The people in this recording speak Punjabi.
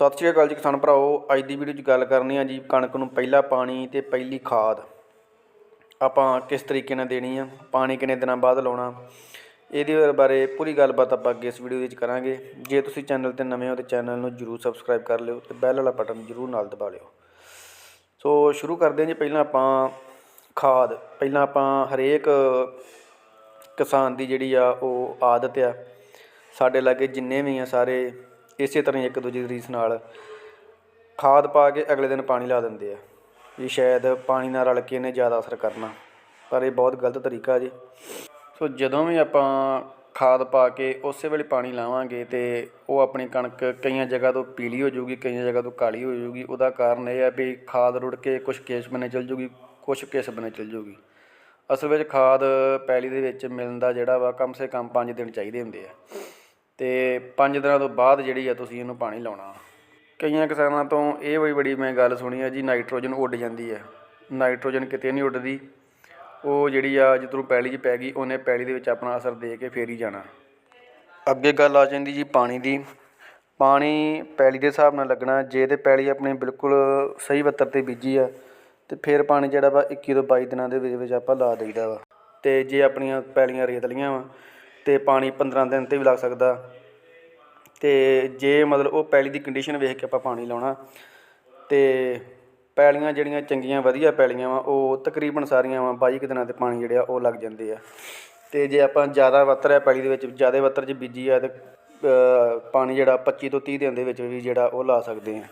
ਸਤਿ ਸ਼੍ਰੀ ਅਕਾਲ ਜੀ ਕਿਸਾਨ ਭਰਾਓ, ਅੱਜ ਦੀ ਵੀਡੀਓ 'ਚ ਗੱਲ ਕਰਨੀ ਆ ਜੀ ਕਣਕ ਨੂੰ ਪਹਿਲਾ ਪਾਣੀ ਤੇ ਪਹਿਲੀ ਖਾਦ। ਆਪਾਂ ਕਿਸ ਤਰੀਕੇ ਨਾਲ ਦੇਣੀ ਆ, ਪਾਣੀ ਕਿੰਨੇ ਦਿਨਾਂ ਬਾਅਦ ਲਾਉਣਾ, ਇਹਦੇ ਬਾਰੇ ਪੂਰੀ ਗੱਲਬਾਤ ਆਪਾਂ ਅੱਗੇ ਇਸ ਵੀਡੀਓ ਵਿੱਚ ਕਰਾਂਗੇ। ਜੇ ਤੁਸੀਂ ਚੈਨਲ ਤੇ ਨਵੇਂ ਹੋ ਤਾਂ ਚੈਨਲ ਨੂੰ ਜਰੂਰ ਸਬਸਕ੍ਰਾਈਬ ਕਰ ਲਿਓ ਤੇ ਬੈਲ ਵਾਲਾ ਬਟਨ ਜਰੂਰ ਨਾਲ ਦਬਾ ਲਿਓ। ਸੋ ਸ਼ੁਰੂ ਕਰਦੇ ਹਾਂ ਜੀ ਪਹਿਲਾਂ ਆਪਾਂ ਖਾਦ, ਪਹਿਲਾਂ ਆਪਾਂ ਹਰੇਕ ਕਿਸਾਨ ਦੀ ਜਿਹੜੀ ਆ ਉਹ ਆਦਤ ਆ। ਸਾਡੇ ਲਾਗੇ ਜਿੰਨੇ ਵੀ ਆ ਸਾਰੇ ਇਸੇ ਤਰ੍ਹਾਂ ਹੀ ਇੱਕ ਦੂਜੇ ਦੀ ਰੀਸ ਨਾਲ ਖਾਦ ਪਾ ਕੇ ਅਗਲੇ ਦਿਨ ਪਾਣੀ ਲਾ ਦਿੰਦੇ ਆ। ਵੀ ਸ਼ਾਇਦ ਪਾਣੀ ਨਾਲ ਰਲ ਕੇ ਇਹਨੇ ਜ਼ਿਆਦਾ ਅਸਰ ਕਰਨਾ। ਪਰ ਇਹ ਬਹੁਤ ਗਲਤ ਤਰੀਕਾ ਜੀ। ਸੋ ਜਦੋਂ ਵੀ ਆਪਾਂ ਖਾਦ ਪਾ ਕੇ ਉਸੇ ਵੇਲੇ ਪਾਣੀ ਲਾਵਾਂਗੇ ਤੇ ਉਹ ਆਪਣੀ ਕਣਕ ਕਈਆਂ ਜਗ੍ਹਾ ਤੋਂ ਪੀਲੀ ਹੋ ਜਾਊਗੀ, ਕਈਆਂ ਜਗ੍ਹਾ ਤੋਂ ਕਾਲੀ ਹੋ ਜਾਊਗੀ। ਉਹਦਾ ਕਾਰਨ ਇਹ ਹੈ ਵੀ ਖਾਦ ਰੁੜ ਕੇ ਕੁਝ ਕੇਸ ਬਣੇ ਚਲ ਜਾਊਗੀ ਕੁਝ ਕਿਸ ਬਣੇ ਚਲ ਜਾਊਗੀ ਅਸਲ ਵਿੱਚ ਖਾਦ ਪੈਲੀ ਦੇ ਵਿੱਚ ਮਿਲਣ ਦਾ ਜਿਹੜਾ ਵਾ ਕਮ ਸੇ ਕਮ 5 ਦਿਨ ਚਾਹੀਦੇ ਹੁੰਦੇ ਆ। ਅਤੇ ਪੰਜ ਦਿਨਾਂ ਤੋਂ ਬਾਅਦ ਜਿਹੜੀ ਆ ਤੁਸੀਂ ਇਹਨੂੰ ਪਾਣੀ ਲਾਉਣਾ। ਕਈਆਂ ਕਿਸਾਨਾਂ ਤੋਂ ਇਹ ਬੜੀ ਬੜੀ ਮੈਂ ਗੱਲ ਸੁਣੀ ਆ ਜੀ, ਨਾਈਟ੍ਰੋਜਨ ਉੱਡ ਜਾਂਦੀ ਹੈ ਨਾਈਟ੍ਰੋਜਨ ਕਿਤੇ ਨਹੀਂ ਉੱਡਦੀ। ਉਹ ਜਿਹੜੀ ਆ ਜਦੋਂ ਪੈਲੀ 'ਚ ਪੈ ਗਈ, ਉਹਨੇ ਪੈਲੀ ਦੇ ਵਿੱਚ ਆਪਣਾ ਅਸਰ ਦੇ ਕੇ ਫੇਰ ਹੀ ਜਾਣਾ। ਅੱਗੇ ਗੱਲ ਆ ਜਾਂਦੀ ਜੀ ਪਾਣੀ ਦੀ। ਪਾਣੀ ਪੈਲੀ ਦੇ ਹਿਸਾਬ ਨਾਲ ਲੱਗਣਾ, ਜੇ ਤੇ ਪੈਲੀ ਆਪਣੀ ਬਿਲਕੁਲ ਸਹੀ ਬੱਤਰ ਤੇ ਬੀਜੀ ਆ, ਤੇ ਫਿਰ ਪਾਣੀ ਜਿਹੜਾ ਵਾ 21 ਤੋਂ 22 ਦਿਨਾਂ ਦੇ ਵਿੱਚ ਵਿੱਚ ਆਪਾਂ ਲਾ ਦੇਈਦਾ ਵਾ। ਤੇ ਜੇ ਆਪਣੀਆਂ ਪੈਲੀਆਂ ਰੇਤਲੀਆਂ ਵਾ ਅਤੇ ਪਾਣੀ 15 ਦਿਨ ਤੇ ਵੀ ਲੱਗ ਸਕਦਾ। ਅਤੇ ਜੇ ਮਤਲਬ ਉਹ ਪੈਲੀ ਦੀ ਕੰਡੀਸ਼ਨ ਵੇਖ ਕੇ ਆਪਾਂ ਪਾਣੀ ਲਾਉਣਾ, ਤੇ ਪੈਲੀਆਂ ਜਿਹੜੀਆਂ ਚੰਗੀਆਂ ਵਧੀਆ ਪੈਲੀਆਂ ਵਾ, ਉਹ ਤਕਰੀਬਨ ਸਾਰੀਆਂ ਵਾ 22 ਕੁ ਦਿਨਾਂ ਤੇ ਪਾਣੀ ਜਿਹੜੇ ਆ ਉਹ ਲੱਗ ਜਾਂਦੇ ਆ। ਅਤੇ ਜੇ ਆਪਾਂ ਜ਼ਿਆਦਾ ਵੱਤਰ ਆ ਪੈਲੀ ਦੇ ਵਿੱਚ, ਜ਼ਿਆਦਾ ਵੱਤਰ 'ਚ ਬੀਜੀ ਆ ਤਾਂ ਪਾਣੀ ਜਿਹੜਾ 25 ਤੋਂ 30 ਦਿਨ ਦੇ ਵਿੱਚ ਵੀ ਜਿਹੜਾ ਉਹ ਲਾ ਸਕਦੇ ਆ।